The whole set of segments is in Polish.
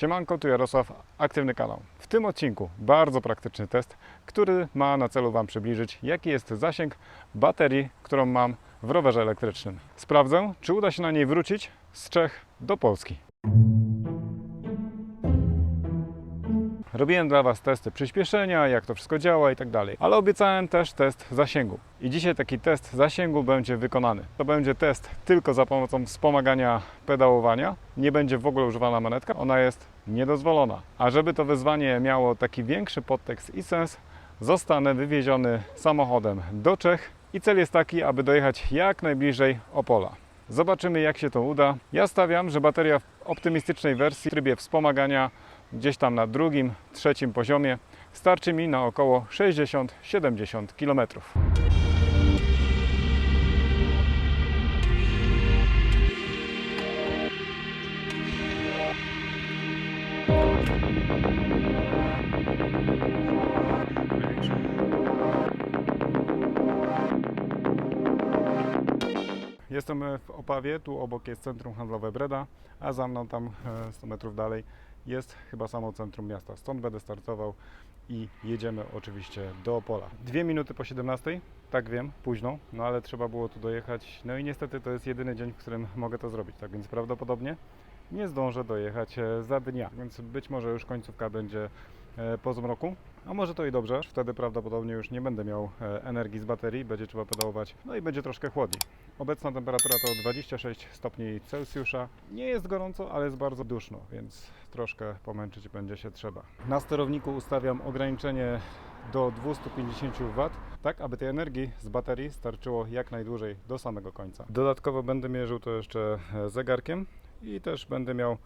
Siemanko, tu Jarosław, aktywny kanał. W tym odcinku bardzo praktyczny test, który ma na celu Wam przybliżyć, jaki jest zasięg baterii, którą mam w rowerze elektrycznym. Sprawdzę, czy uda się na niej wrócić z Czech do Polski. Robiłem dla Was testy przyspieszenia, jak to wszystko działa i tak dalej, ale obiecałem też test zasięgu. I dzisiaj taki test zasięgu będzie wykonany. To będzie test tylko za pomocą wspomagania pedałowania. Nie będzie w ogóle używana manetka, ona jest niedozwolona. A żeby to wyzwanie miało taki większy podtekst i sens, zostanę wywieziony samochodem do Czech i cel jest taki, aby dojechać jak najbliżej Opola. Zobaczymy jak się to uda. Ja stawiam, że bateria w optymistycznej wersji w trybie wspomagania gdzieś tam na drugim, trzecim poziomie starczy mi na około 60-70 km. Jestem w Opawie, tu obok jest centrum handlowe Breda, a za mną tam e, 100 metrów dalej jest chyba samo centrum miasta. Stąd będę startował i jedziemy oczywiście do Opola. Dwie minuty po 17, tak wiem, późno, no ale trzeba było tu dojechać. No i niestety to jest jedyny dzień, w którym mogę to zrobić, tak więc prawdopodobnie nie zdążę dojechać e, za dnia, więc być może już końcówka będzie e, po zmroku. A może to i dobrze, wtedy prawdopodobnie już nie będę miał e, energii z baterii, będzie trzeba pedałować, no i będzie troszkę chłodniej. Obecna temperatura to 26 stopni Celsjusza. Nie jest gorąco, ale jest bardzo duszno, więc troszkę pomęczyć będzie się trzeba. Na sterowniku ustawiam ograniczenie do 250 W, tak aby tej energii z baterii starczyło jak najdłużej do samego końca. Dodatkowo będę mierzył to jeszcze e, zegarkiem i też będę miał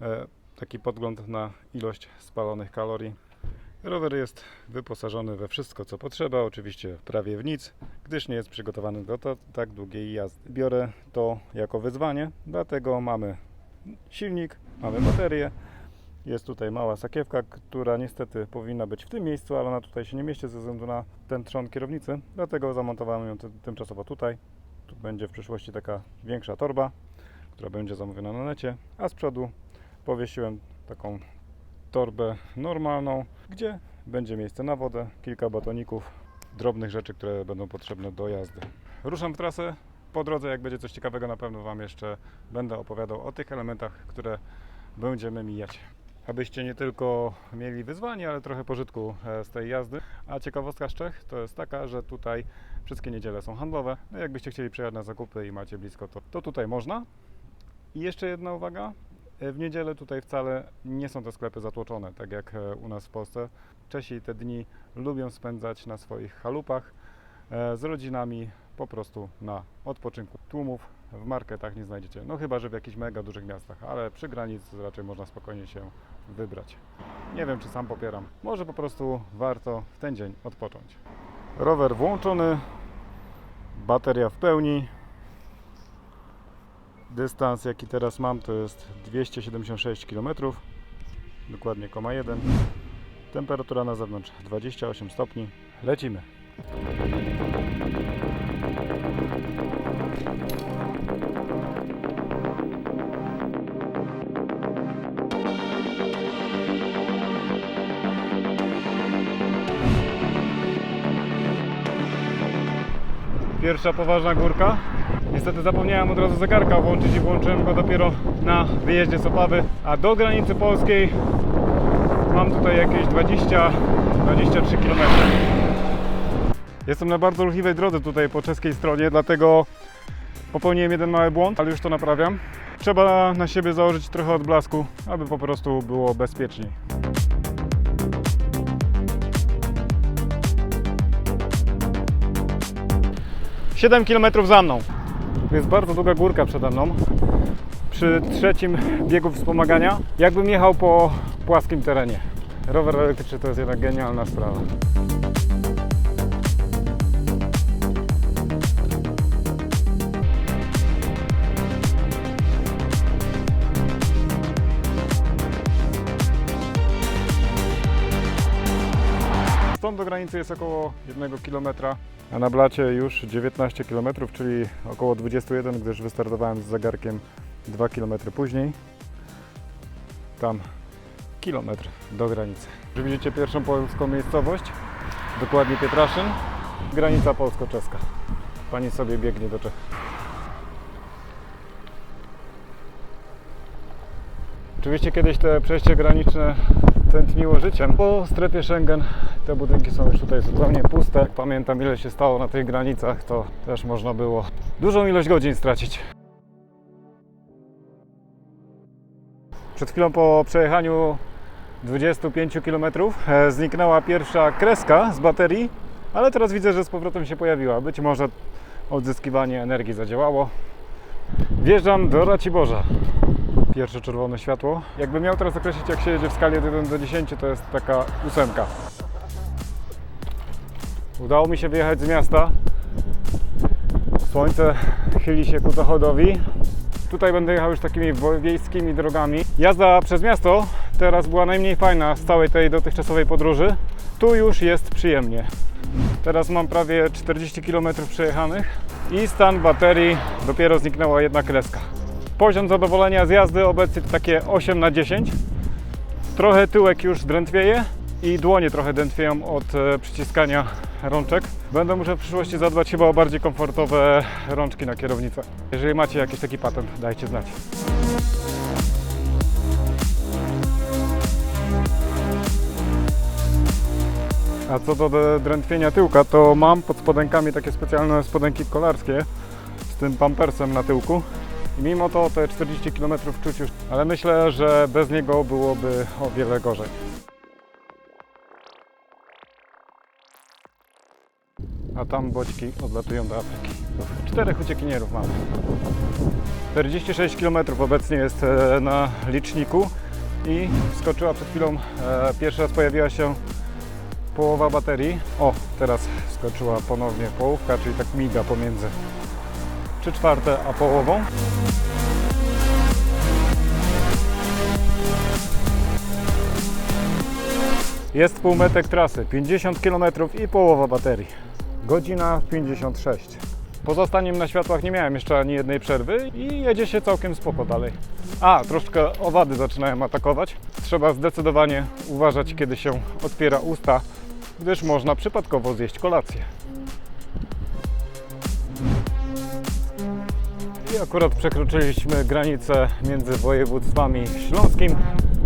e, taki podgląd na ilość spalonych kalorii. Rower jest wyposażony we wszystko, co potrzeba, oczywiście prawie w nic, gdyż nie jest przygotowany do tak długiej jazdy. Biorę to jako wyzwanie, dlatego mamy silnik, mamy baterię, jest tutaj mała sakiewka, która niestety powinna być w tym miejscu, ale ona tutaj się nie mieści ze względu na ten trzon kierownicy, dlatego zamontowałem ją ty- tymczasowo tutaj. Tu będzie w przyszłości taka większa torba, która będzie zamówiona na necie, a z przodu powiesiłem taką torbę normalną, gdzie będzie miejsce na wodę, kilka batoników, drobnych rzeczy, które będą potrzebne do jazdy. Ruszam w trasę. Po drodze, jak będzie coś ciekawego, na pewno Wam jeszcze będę opowiadał o tych elementach, które będziemy mijać. Abyście nie tylko mieli wyzwanie, ale trochę pożytku e, z tej jazdy. A ciekawostka z Czech to jest taka, że tutaj wszystkie niedziele są handlowe. No jakbyście chcieli przyjechać na zakupy i macie blisko, to, to tutaj można. I jeszcze jedna uwaga. W niedzielę tutaj wcale nie są te sklepy zatłoczone, tak jak e, u nas w Polsce. Czesi te dni lubią spędzać na swoich chalupach e, z rodzinami, po prostu na odpoczynku. Tłumów w marketach nie znajdziecie, no chyba, że w jakichś mega dużych miastach, ale przy granicy raczej można spokojnie się wybrać. Nie wiem, czy sam popieram. Może po prostu warto w ten dzień odpocząć. Rower włączony, bateria w pełni. Dystans jaki teraz mam to jest 276 km, dokładnie 1. Temperatura na zewnątrz 28 stopni. Lecimy. Pierwsza poważna górka. Niestety zapomniałem od razu zegarka włączyć i włączyłem go dopiero na wyjeździe z Opawy. A do granicy polskiej mam tutaj jakieś 20-23 km. Jestem na bardzo ruchliwej drodze tutaj po czeskiej stronie, dlatego popełniłem jeden mały błąd, ale już to naprawiam. Trzeba na siebie założyć trochę odblasku, aby po prostu było bezpieczniej. Siedem kilometrów za mną. Jest bardzo długa górka przede mną. Przy trzecim biegu wspomagania, jakbym jechał po płaskim terenie. Rower elektryczny to jest jednak genialna sprawa. Stąd do granicy jest około 1 km, a na blacie już 19 km, czyli około 21, gdyż wystartowałem z zegarkiem 2 km później. Tam kilometr do granicy. Widzicie pierwszą polską miejscowość, dokładnie Pietraszyn, granica polsko-czeska. Pani sobie biegnie do Czech. Oczywiście kiedyś te przejście graniczne tętniło życiem. Po strefie Schengen te budynki są już tutaj zupełnie puste. Jak pamiętam ile się stało na tych granicach, to też można było dużą ilość godzin stracić. Przed chwilą po przejechaniu 25 km e, zniknęła pierwsza kreska z baterii, ale teraz widzę, że z powrotem się pojawiła. Być może odzyskiwanie energii zadziałało. Wjeżdżam do Raciborza. Pierwsze czerwone światło. Jakbym miał teraz określić, jak się jedzie w skali od 1 do 10, to jest taka ósemka. Udało mi się wyjechać z miasta. Słońce chyli się ku zachodowi. Tutaj będę jechał już takimi wiejskimi drogami. Jazda przez miasto teraz była najmniej fajna z całej tej dotychczasowej podróży. Tu już jest przyjemnie. Teraz mam prawie 40 km przejechanych i stan baterii dopiero zniknęła jedna kreska. Poziom zadowolenia z jazdy obecnie to takie 8 na 10. Trochę tyłek już drętwieje i dłonie trochę drętwieją od e, przyciskania rączek. Będę musiał w przyszłości zadbać chyba o bardziej komfortowe rączki na kierownicę. Jeżeli macie jakiś taki patent, dajcie znać. A co do drętwienia tyłka, to mam pod spodenkami takie specjalne spodenki kolarskie z tym pampersem na tyłku. Mimo to te 40 km czuć już, ale myślę, że bez niego byłoby o wiele gorzej. A tam bodźki odlatują do Afryki. Czterech uciekinierów mamy. 46 km obecnie jest e, na liczniku i skoczyła przed chwilą, e, pierwszy raz pojawiła się połowa baterii. O, teraz skoczyła ponownie połówka, czyli tak miga pomiędzy 3 czwarte a połową. Jest półmetek trasy, 50 km i połowa baterii. Godzina 56. Poza staniem na światłach nie miałem jeszcze ani jednej przerwy i jedzie się całkiem spoko dalej. A, troszkę owady zaczynają atakować. Trzeba zdecydowanie uważać, kiedy się otwiera usta, gdyż można przypadkowo zjeść kolację. I akurat przekroczyliśmy granicę między województwami śląskim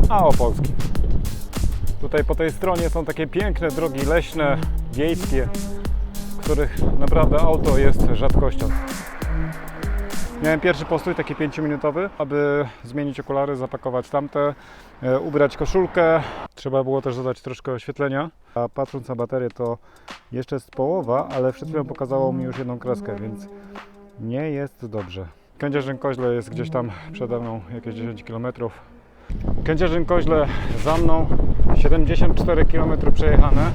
a opolskim. Tutaj po tej stronie są takie piękne drogi leśne, wiejskie, których naprawdę auto jest rzadkością. Miałem pierwszy postój, taki 5-minutowy, aby zmienić okulary, zapakować tamte, e, ubrać koszulkę. Trzeba było też dodać troszkę oświetlenia. A patrząc na baterię, to jeszcze jest połowa, ale przed chwilą pokazało mi już jedną kreskę, więc nie jest dobrze. Kędzierzyn-Koźle jest gdzieś tam przede mną, jakieś 10 km. Kędzierzyn-Koźle za mną, 74 km przejechane.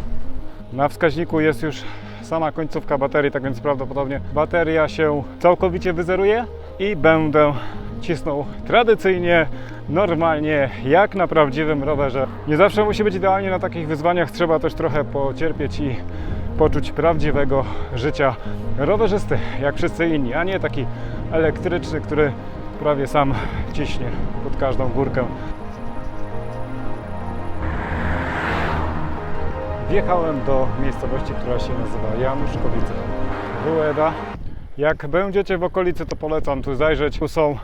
Na wskaźniku jest już sama końcówka baterii, tak więc prawdopodobnie bateria się całkowicie wyzeruje i będę cisnął tradycyjnie, normalnie, jak na prawdziwym rowerze. Nie zawsze musi być idealnie na takich wyzwaniach, trzeba też trochę pocierpieć i poczuć prawdziwego życia rowerzysty, jak wszyscy inni, a nie taki elektryczny, który prawie sam ciśnie pod każdą górkę. Wjechałem do miejscowości, która się nazywa Januszkowice. Rueda. Jak będziecie w okolicy, to polecam tu zajrzeć. Tu są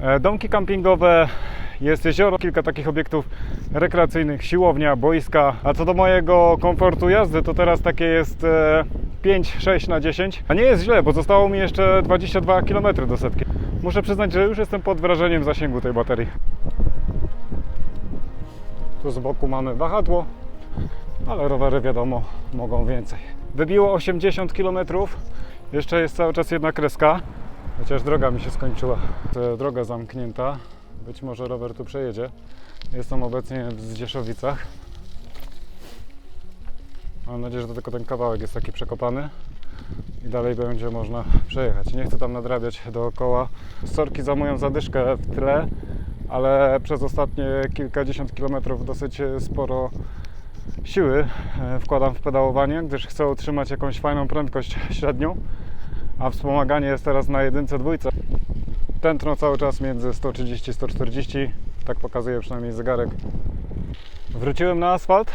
e, domki kampingowe, jest jezioro, kilka takich obiektów rekreacyjnych, siłownia, boiska. A co do mojego komfortu jazdy, to teraz takie jest e, 5-6 na 10. A nie jest źle, bo zostało mi jeszcze 22 km do setki. Muszę przyznać, że już jestem pod wrażeniem zasięgu tej baterii. Tu z boku mamy wahadło, ale rowery wiadomo mogą więcej. Wybiło 80 km, jeszcze jest cały czas jedna kreska, chociaż droga mi się skończyła. Droga zamknięta, być może rower tu przejedzie. Jestem obecnie w Zdzieszowicach. Mam nadzieję, że tylko ten kawałek jest taki przekopany i dalej będzie można przejechać. Nie chcę tam nadrabiać dookoła. Sorki za moją zadyszkę w tle, ale przez ostatnie kilkadziesiąt kilometrów dosyć sporo siły e, wkładam w pedałowanie, gdyż chcę utrzymać jakąś fajną prędkość średnią, a wspomaganie jest teraz na jedynce, dwójce. Tętno cały czas między 130 140, tak pokazuje przynajmniej zegarek. Wróciłem na asfalt.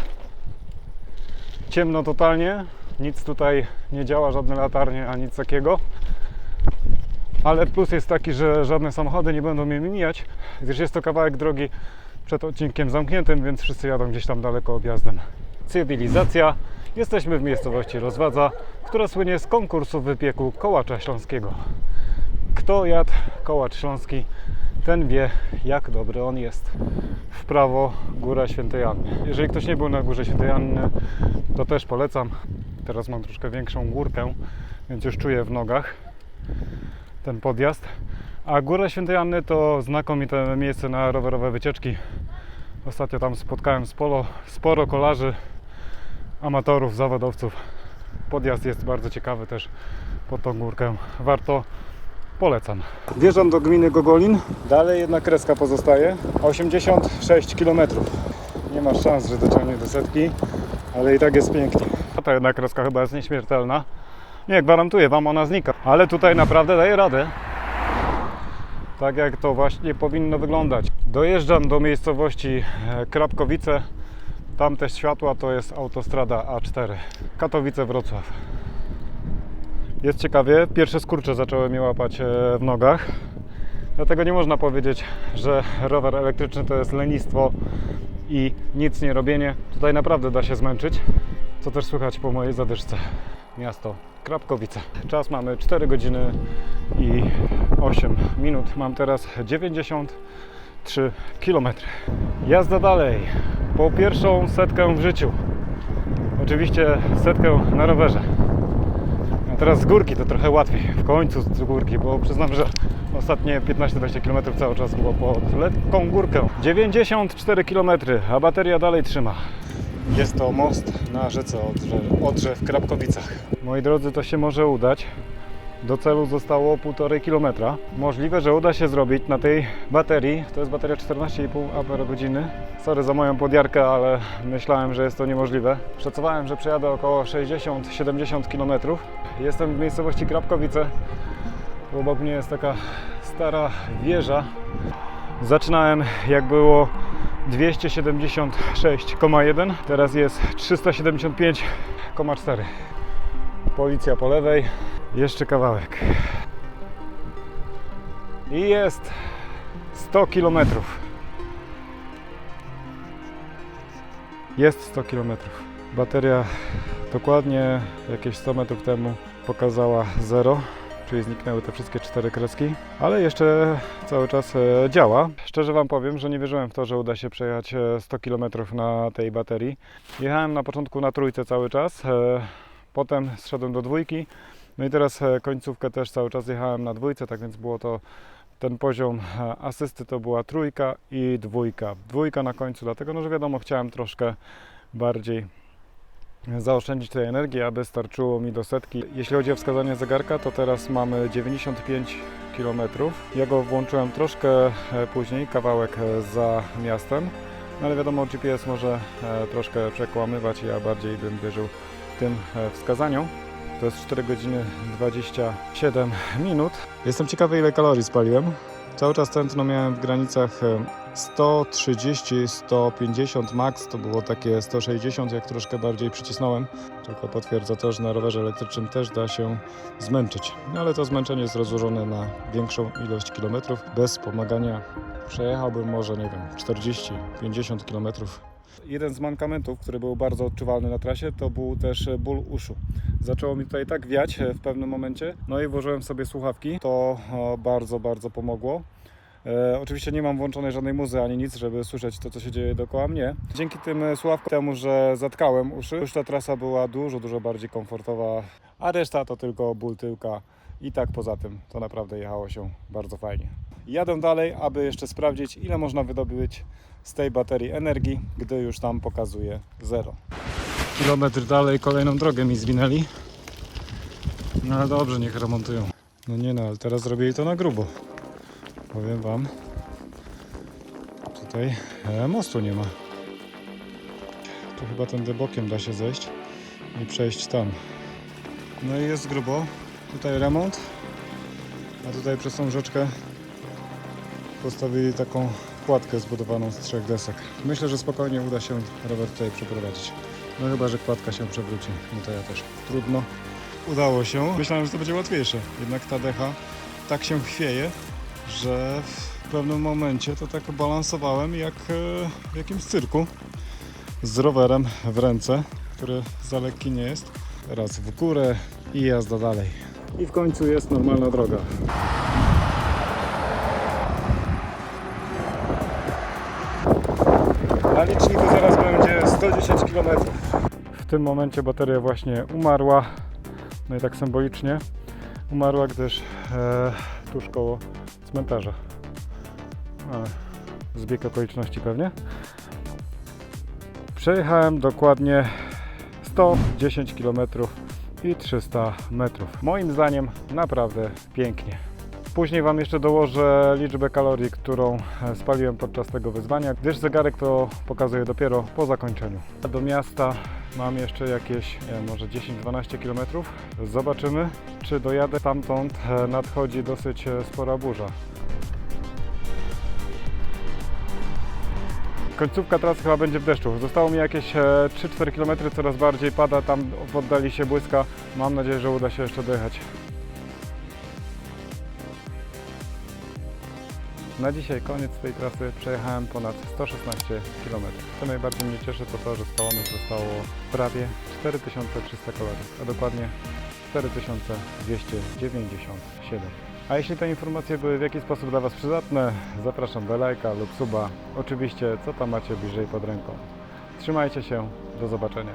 Ciemno totalnie. Nic tutaj nie działa, żadne latarnie, ani nic takiego. Ale plus jest taki, że żadne samochody nie będą mnie mijać, gdyż jest to kawałek drogi przed odcinkiem zamkniętym, więc wszyscy jadą gdzieś tam daleko objazdem. Cywilizacja. Jesteśmy w miejscowości Rozwadza, która słynie z konkursu wypieku kołacza śląskiego. Kto jadł kołacz śląski, ten wie, jak dobry on jest. W prawo Góra Świętej Anny. Jeżeli ktoś nie był na Górze Świętej Anny, to też polecam. Teraz mam troszkę większą górkę, więc już czuję w nogach ten podjazd. A Góra Świętej Anny to znakomite miejsce na rowerowe wycieczki. Ostatnio tam spotkałem sporo, sporo kolarzy, amatorów, zawodowców. Podjazd jest bardzo ciekawy też pod tą górkę. Warto, polecam. Wjeżdżam do gminy Gogolin. Dalej jedna kreska pozostaje. 86 km. Nie ma szans, że dociągnie do setki, ale i tak jest pięknie. A ta jedna kreska chyba jest nieśmiertelna. Nie, gwarantuję Wam, ona znika. Ale tutaj naprawdę daje radę. Tak jak to właśnie powinno wyglądać. Dojeżdżam do miejscowości e, Krapkowice. Tam te światła to jest autostrada A4. Katowice-Wrocław. Jest ciekawie, pierwsze skurcze zaczęły mnie łapać e, w nogach. Dlatego nie można powiedzieć, że rower elektryczny to jest lenistwo i nic nie robienie. Tutaj naprawdę da się zmęczyć, co też słychać po mojej zadyszce. Miasto Krapkowice. Czas mamy 4 godziny i 8 minut. Mam teraz 93 km. Jazda dalej. Po pierwszą setkę w życiu. Oczywiście setkę na rowerze. A teraz z górki to trochę łatwiej. W końcu z górki, bo przyznam, że ostatnie 15-20 km cały czas było pod lekką górkę. 94 km, a bateria dalej trzyma. Jest to most na rzece Odrze, Odrze w Krapkowicach. Moi drodzy, to się może udać. Do celu zostało 1,5 km. Możliwe, że uda się zrobić na tej baterii. To jest bateria 14,5 Ah. Sorry za moją podjarkę, ale myślałem, że jest to niemożliwe. Szacowałem, że przejadę około 60-70 km. Jestem w miejscowości Krapkowice. Obok mnie jest taka stara wieża. Zaczynałem jak było 276,1, teraz jest 375,4. Policja po lewej, jeszcze kawałek. I jest 100 km. Jest 100 km. Bateria dokładnie jakieś 100 metrów temu pokazała 0 czyli zniknęły te wszystkie cztery kreski, ale jeszcze cały czas e, działa. Szczerze Wam powiem, że nie wierzyłem w to, że uda się przejechać e, 100 km na tej baterii. Jechałem na początku na trójce cały czas, e, potem zszedłem do dwójki, no i teraz e, końcówkę też cały czas jechałem na dwójce, tak więc było to ten poziom e, asysty to była trójka i dwójka. Dwójka na końcu, dlatego no, że wiadomo, chciałem troszkę bardziej zaoszczędzić tej energii, aby starczyło mi do setki. Jeśli chodzi o wskazanie zegarka, to teraz mamy 95 km. Ja go włączyłem troszkę e, później, kawałek e, za miastem, no ale wiadomo, GPS może e, troszkę przekłamywać, ja bardziej bym wierzył tym wskazaniom. To jest 4 godziny 27 minut. Jestem ciekawy, ile kalorii spaliłem. Cały czas tętno miałem w granicach e, 130, 150 max, to było takie 160, jak troszkę bardziej przycisnąłem. Tylko potwierdza to, że na rowerze elektrycznym też da się zmęczyć. No ale to zmęczenie jest rozłożone na większą ilość kilometrów. Bez pomagania przejechałbym może, nie wiem, 40-50 kilometrów. Jeden z mankamentów, który był bardzo odczuwalny na trasie, to był też ból uszu. Zaczęło mi tutaj tak wiać w pewnym momencie, no i włożyłem sobie słuchawki. To o, bardzo, bardzo pomogło. E, oczywiście nie mam włączonej żadnej muzy ani nic, żeby słyszeć to, co się dzieje dookoła mnie. Dzięki tym e, słuchawkom, temu, że zatkałem uszy, już ta trasa była dużo, dużo bardziej komfortowa, a reszta to tylko ból tyłka. I tak poza tym, to naprawdę jechało się bardzo fajnie. Jadę dalej, aby jeszcze sprawdzić, ile można wydobyć z tej baterii energii, gdy już tam pokazuje 0. Kilometr dalej kolejną drogę mi zwinęli. No ale dobrze, niech remontują. No nie no, ale teraz zrobili to na grubo. Powiem Wam, tutaj e, mostu nie ma. Tu chyba tędy bokiem da się zejść i przejść tam. No i jest grubo. Tutaj remont, a tutaj przez tą rzeczkę postawili taką kładkę zbudowaną z trzech desek. Myślę, że spokojnie uda się rower tutaj przeprowadzić. No chyba, że kładka się przewróci, no to ja też. Trudno. Udało się. Myślałem, że to będzie łatwiejsze. Jednak ta decha tak się chwieje, że w pewnym momencie to tak balansowałem jak e, w jakimś cyrku z rowerem w ręce, który za lekki nie jest. Teraz w górę i jazda dalej. I w końcu jest normalna droga. Tym momencie bateria właśnie umarła. No i tak symbolicznie umarła, gdyż e, tuż koło cmentarza. Ale zbieg okoliczności pewnie. Przejechałem dokładnie 110 km i 300 metrów. Moim zdaniem naprawdę pięknie. Później Wam jeszcze dołożę liczbę kalorii, którą e, spaliłem podczas tego wyzwania, gdyż zegarek to pokazuje dopiero po zakończeniu. Do miasta mam jeszcze jakieś, może 10-12 km. Zobaczymy, czy dojadę. Stamtąd e, nadchodzi dosyć e, spora burza. Końcówka trasy chyba będzie w deszczu. Zostało mi jakieś e, 3-4 km, coraz bardziej pada, tam w oddali się błyska. Mam nadzieję, że uda się jeszcze dojechać. Na dzisiaj koniec tej trasy przejechałem ponad 116 km. Co najbardziej mnie cieszy to to, że spalonych zostało prawie 4300 kalorii, a dokładnie 4297. A jeśli te informacje były w jakiś sposób dla Was przydatne, zapraszam do lajka lub suba. Oczywiście, co tam macie bliżej pod ręką. Trzymajcie się, do zobaczenia.